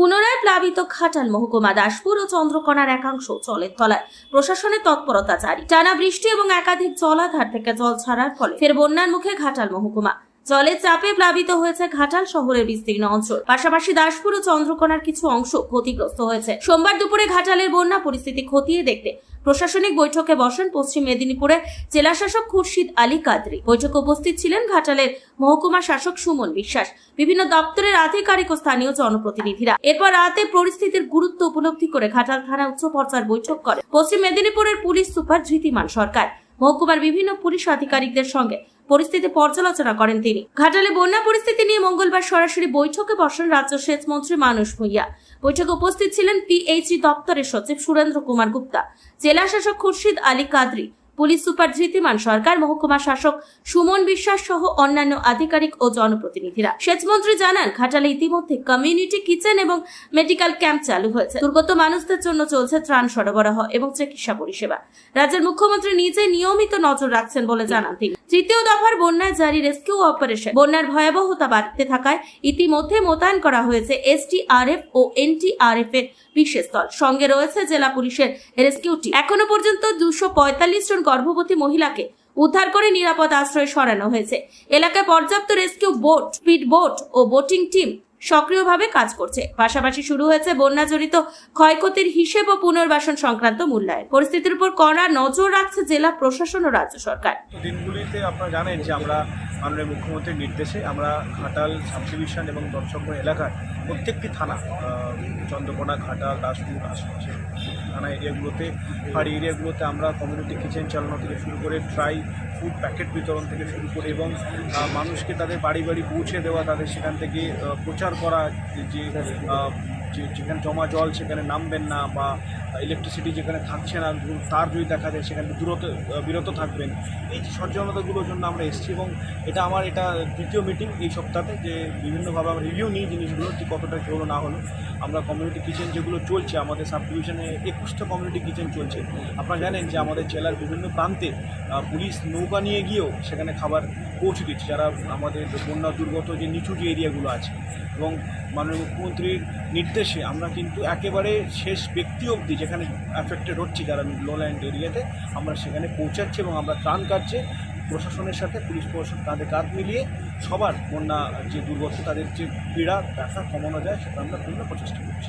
পুনরায় প্লাবিত খাটাল মহকুমা দাসপুর ও চন্দ্রকোনার একাংশ জলের তলায়। প্রশাসনের তৎপরতা জারি। টানা বৃষ্টি এবং একাধিক জলাধার থেকে জল ছাড়ার ফলে ফের বন্যার মুখে ঘাটাল মহকুমা। জলের চাপে প্লাবিত হয়েছে ঘাটাল শহরের বিস্তীর্ণ অঞ্চল। পাশাপাশি দাসপুর ও চন্দ্রকোনার কিছু অংশ ক্ষতিগ্রস্ত হয়েছে। সোমবার দুপুরে ঘাটালের বন্যা পরিস্থিতি খতিয়ে দেখতে প্রশাসনিক বৈঠকে বসেন পশ্চিম মেদিনীপুরের জেলাশাসক খুরশিদ আলী কাদরি। বৈঠকে উপস্থিত ছিলেন ঘাটালের মহকুমা শাসক সুমন বিশ্বাস। বিভিন্ন দপ্তরের আধিকারিক ও স্থানীয় জনপ্রতিনিধিরা। এরপর রাতে পরিস্থিতির গুরুত্ব উপলব্ধি করে ঘাটাল থানা উচ্চ পর্যায়ের বৈঠক করে পশ্চিম মেদিনীপুরের পুলিশ সুপার ধৃতিমান সরকার। মহকুমার বিভিন্ন পুলিশ আধিকারিকদের সঙ্গে পরিস্থিতি পর্যালোচনা করেন তিনি। ঘাটালে বন্যা পরিস্থিতি নিয়ে মঙ্গলবার সরাসরি বৈঠকে বসেন রাজ্য সেচ মন্ত্রী মানুষ ভূঁইয়া। বৈঠকে উপস্থিত ছিলেন পিএইচই দপ্তরের সচিব সুরেন্দ্র কুমার গুপ্তা, জেলা শাসক খুরশিদ আলী কাদরি পুলিশ সুপার ধৃতিমান সরকার, মহকুমা শাসক সুমন বিশ্বাস সহ অন্যান্য আধিকারিক ও জনপ্রতিনিধিরা। সেচমন্ত্রী জানান, ঘাটালে ইতিমধ্যে কমিউনিটি কিচেন এবং মেডিকেল ক্যাম্প চালু হয়েছে। দুর্গত মানুষদের জন্য চলছে ত্রাণ সরবরাহ এবং চিকিৎসা পরিষেবা। রাজ্যের মুখ্যমন্ত্রী নিজে নিয়মিত নজর রাখছেন বলে জানান তিনি। তৃতীয় দফার বন্যায় জারি রেস্কিউ অপারেশন বন্যার ভয়াবহতা বাড়তে থাকায় ইতিমধ্যে মোতায়েন করা হয়েছে এসটিআরএফ ও এনটিআরএফ এর বিশেষ দল। সঙ্গে রয়েছে জেলা পুলিশের রেস্কিউ টিম এখনও পর্যন্ত দুশো জন গর্ভবতী মহিলাকে উদ্ধার করে নিরাপদ আশ্রয়ে সরানো হয়েছে। এলাকায় পর্যাপ্ত রেস্কিউ বোট, স্পিড বোট ও বোটিং টিম সক্রিয়ভাবে কাজ করছে। পাশাপাশি শুরু হয়েছে বন্যাজনিত ক্ষয়ক্ষতির হিসেব ও পুনর্বাসন সংক্রান্ত মূল্যায়ন। পরিস্থিতির উপর কড়া নজর রাখছে জেলা প্রশাসন ও রাজ্য সরকার। দিনগুলিতে আপনারা জানেন যে আমরা মাননীয় মুখ্যমন্ত্রীর নির্দেশে আমরা ঘাটাল সাব ডিভিশন এবং দর্শকগঞ্জ এলাকার প্রত্যেকটি থানা চন্দ্রকোনা, ঘাটাল, দাসপুর আশেপাশে থানা এরিয়াগুলোতে, পাহাড়ি এরিয়াগুলোতে আমরা কমিউনিটি কিচেন চালানো থেকে শুরু করে ট্রাই ফুড প্যাকেট বিতরণ থেকে শুরু করে এবং মানুষকে তাদের বাড়ি বাড়ি পৌঁছে দেওয়া, তাদের সেখান থেকে প্রচার করা, যে- যেখানে জমা জল সেখানে নামবেন না বা ইলেকট্রিসিটি যেখানে থাকছে না তার যদি দেখা যায় সেখানে দূরত বিরত থাকবেন। এই যে সচেতনতাগুলোর জন্য আমরা এসেছি এবং এটা আমার, এটা দ্বিতীয় মিটিং এই সপ্তাহে যে বিভিন্নভাবে আমরা রিভিউ নিই জিনিসগুলো যে কতটা কী হলো না হলো। আমরা কমিউনিটি কিচেন যেগুলো চলছে, আমাদের সাব ডিভিশনে একুশটা কমিউনিটি কিচেন চলছে। আপনারা জানেন যে আমাদের জেলার বিভিন্ন প্রান্তে পুলিশ নৌকা নিয়ে গিয়েও সেখানে খাবার পৌঁছে দিচ্ছে, যারা আমাদের বন্যা দুর্গত যে নিচু যে এরিয়াগুলো আছে। এবং মাননীয় মুখ্যমন্ত্রীর নির্দেশে আমরা কিন্তু একেবারে শেষ ব্যক্তি অবধি যেখানে অ্যাফেক্টেড হচ্ছে, যারা লোল্যান্ড এরিয়াতে, আমরা সেখানে পৌঁছাচ্ছি এবং আমরা ত্রাণ কাটছে। প্রশাসনের সাথে, পুলিশ প্রশাসন কাঁধে কাঁধ মিলিয়ে সবার বন্যা যে দুর্গত, তাদের যে পীড়া, ব্যথা কমানো যায়, সেটা আমরা পূর্ণ প্রচেষ্টা করছি।